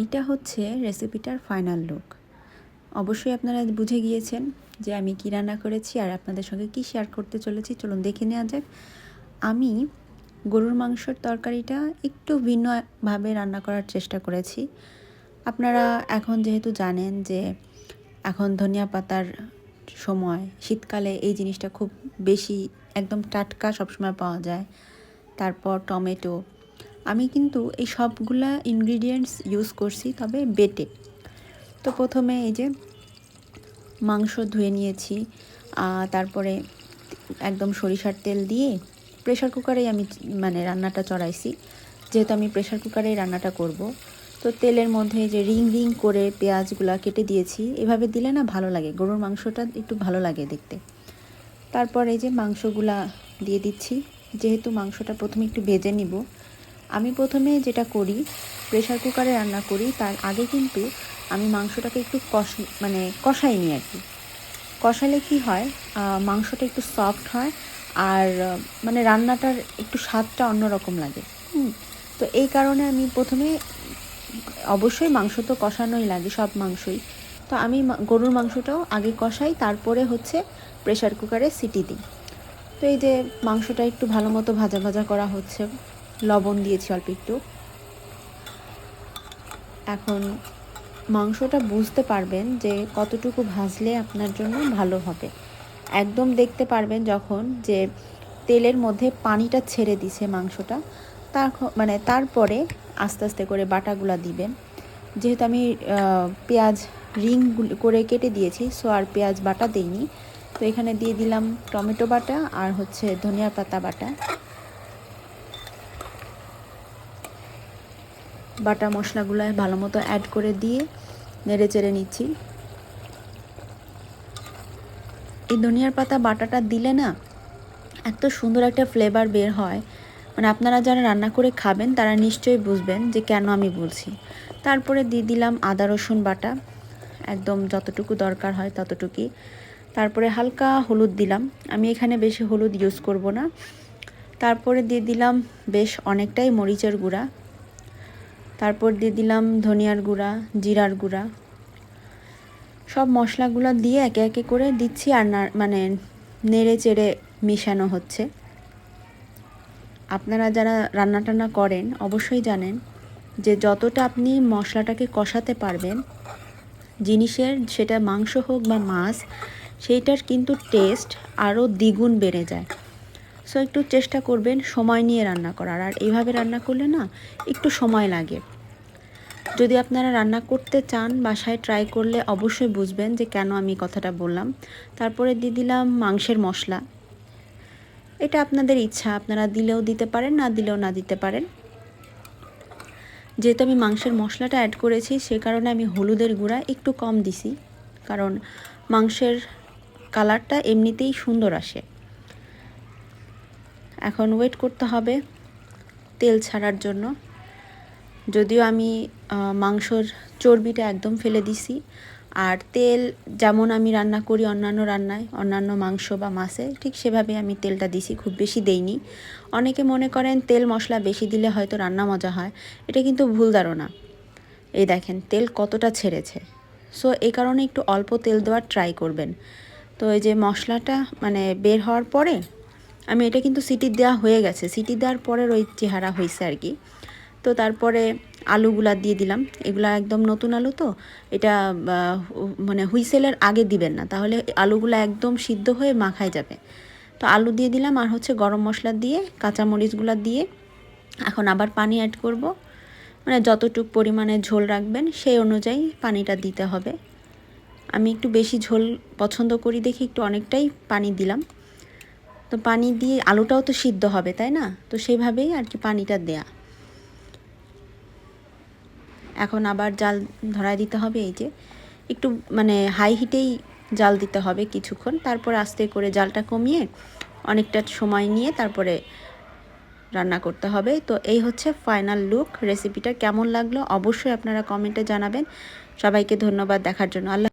এইটা হচ্ছে রেসিপিটার final look. অবশ্যই আপনারা বুঝে গিয়েছেন যে আমি কী রান্না করেছি আর আপনাদের সঙ্গে কী শেয়ার করতে চলেছি। চলুন দেখে নেওয়া যাক। আমি গরুর মাংসর তরকারিটা একটু ভিন্নভাবে রান্না করার চেষ্টা করেছি। আপনারা এখন যেহেতু জানেন যে এখন ধনিয়া পাতার সময়, শীতকালে এই জিনিসটা খুব বেশি একদম টাটকা সবসময় পাওয়া যায়। তারপর টমেটো আমি কিন্তু এই সবগুলা ইনগ্রিডিয়েন্টস ইউজ করছি, তবে বেটে। তো প্রথমে এই যে মাংস ধুয়ে নিয়েছি তারপরে একদম সরিষার তেল দিয়ে প্রেশার কুকারেই আমি মানে রান্নাটা চড়াইছি। যেহেতু আমি প্রেশার কুকারেই রান্নাটা করব, তো তেলের মধ্যে যে রিং রিং করে পেঁয়াজগুলা কেটে দিয়েছি, এভাবে দিলে না ভালো লাগে, গরুর মাংসটা একটু ভালো লাগে দেখতে। তারপর এই যে মাংসগুলা দিয়ে দিচ্ছি, যেহেতু মাংসটা প্রথমে একটু ভেজে নিব আমি প্রথমে যেটা করি প্রেশার কুকারে রান্না করি, তার আগে কিন্তু আমি মাংসটাকে একটু কষ মানে কষাই নিই আর কি কষালে কি হয় মাংসটা একটু সফট হয় আর মানে রান্নাটার একটু স্বাদটা অন্যরকম লাগে। তো এই কারণে আমি প্রথমে অবশ্যই মাংস তো কষানোই লাগে, সব মাংসই। তো আমি গরুর মাংসটাও আগে কষাই, তারপরে হচ্ছে প্রেশার কুকারে সিটি দিই। তো এই যে মাংসটা একটু ভালো মতো ভাজা ভাজা করা হচ্ছে। লবণ দিয়েছি অল্প একটু। এখন মাংসটা বুঝতে পারবেন যে কতটুকু ভাজলে আপনার জন্য ভালো হবে। একদম দেখতে পারবেন যখন যে তেলের মধ্যে পানিটা ছেড়ে দিছে মাংসটা তার মানে তারপরে আস্তে আস্তে করে বাটাগুলা দিবেন। যেহেতু আমি পেঁয়াজ রিং করে কেটে দিয়েছি, সো আর পেঁয়াজ বাটা দিইনি। তো এখানে দিয়ে দিলাম টমেটো বাটা আর হচ্ছে ধনিয়া পাতা বাটা। বাটা মশলাগুলো ভালো মতো অ্যাড করে দিয়ে নেড়ে চেড়ে নিচ্ছি। এই ধনিয়ার পাতা বাটাটা দিলে না এত সুন্দর একটা ফ্লেভার বের হয়। মানে আপনারা যারা রান্না করে খাবেন তারা নিশ্চয়ই বুঝবেন যে কেন আমি বলছি। তারপরে দিয়ে দিলাম আদা, রসুন বাটা। একদম যতটুকু দরকার হয় ততটুকুই তারপরে হালকা হলুদ দিলাম। আমি এখানে বেশি হলুদ ইউজ করব না। তারপরে দিয়ে দিলাম বেশ অনেকটাই মরিচের গুঁড়া। তারপর দিয়ে দিলাম ধনিয়ার গুঁড়া, জিরার গুঁড়া। সব মশলাগুলো দিয়ে একে একে করে দিচ্ছি আর মানে নেড়ে চেড়ে মিশানো হচ্ছে। আপনারা যারা রান্না টান্না করেন, অবশ্যই জানেন যে যতটা আপনি মশলাটাকে কষাতে পারবেন, জিনিসের সেটা মাংস হোক বা মাছ, সেইটার কিন্তু টেস্ট আরও দ্বিগুণ বেড়ে যায়। সো একটু চেষ্টা করবেন সময় নিয়ে রান্না করার। আর এইভাবে রান্না করলে না, একটু সময় লাগে। যদি আপনারা রান্না করতে চান, বাসায় ট্রাই করলে অবশ্যই বুঝবেন যে কেন আমি কথাটা বললাম। তারপরে দিয়ে দিলাম মাংসের মশলা। এটা আপনাদের ইচ্ছা, আপনারা দিলেও দিতে পারেন, না দিলেও না দিতে পারেন। যেহেতু আমি মাংসের মশলাটা অ্যাড করেছি, সে কারণে আমি হলুদের গুঁড়া একটু কম দিছি। কারণ মাংসের কালারটা এমনিতেই সুন্দর আসে। এখন ওয়েট করতে হবে তেল ছাড়ার জন্য। যদিও আমি মাংসর চর্বিটা একদম ফেলে দিছি। আর তেল যেমন আমি রান্না করি অন্যান্য রান্নায়, অন্যান্য মাংস বা মাছে, ঠিক সেভাবে আমি তেলটা দিছি, খুব বেশি দেইনি। অনেকে মনে করেন তেল মশলা বেশি দিলে হয়তো রান্না মজা হয়, এটা কিন্তু ভুল ধারণা। এই দেখেন, তেল কতটা ছেড়েছে। সো এই কারণে একটু অল্প তেল দেওয়ার ট্রাই করবেন। তো এই যে মশলাটা মানে বের হওয়ার পরে আমি এটা কিন্তু সিটি দেওয়া হয়ে গেছে। সিটি দেওয়ার পরের ওই চেহারা হয়েছে আর কি। তো তারপরে আলুগুলা দিয়ে দিলাম। এগুলা একদম নতুন আলু তো। এটা মানে হুইসেলের আগে দিবেন না। তাহলে আলুগুলা একদম সিদ্ধ হয়ে মাখায় যাবে। তো আলু দিয়ে দিলাম আর হচ্ছে গরম মশলা দিয়ে, কাঁচামরিচগুলা দিয়ে এখন আবার পানি অ্যাড করব। মানে যতটুক পরিমাণে ঝোল রাখবেন, সেই অনুযায়ী পানিটা দিতে হবে। আমি একটু বেশি ঝোল পছন্দ করি দেখি একটু অনেকটাই পানি দিলাম। তো পানি দিয়ে আলুটাও তো সিদ্ধ হবে, তাই না? তো সেইভাবেই আর কি পানিটা দেয়া। এখন আবার জাল ধরায় দিতে হবে এই যে। একটু মানে হাই হিটেই জাল দিতে হবে কিছুক্ষণ, তারপর আস্তে করে জালটা কমিয়ে অনেকটা সময় নিয়ে তারপরে রান্না করতে হবে। তো এই হচ্ছে ফাইনাল লুক রেসিপিটা কেমন লাগল অবশ্যই আপনারা কমেন্টে জানাবেন। সবাইকে ধন্যবাদ দেখার জন্য। আল্লাহ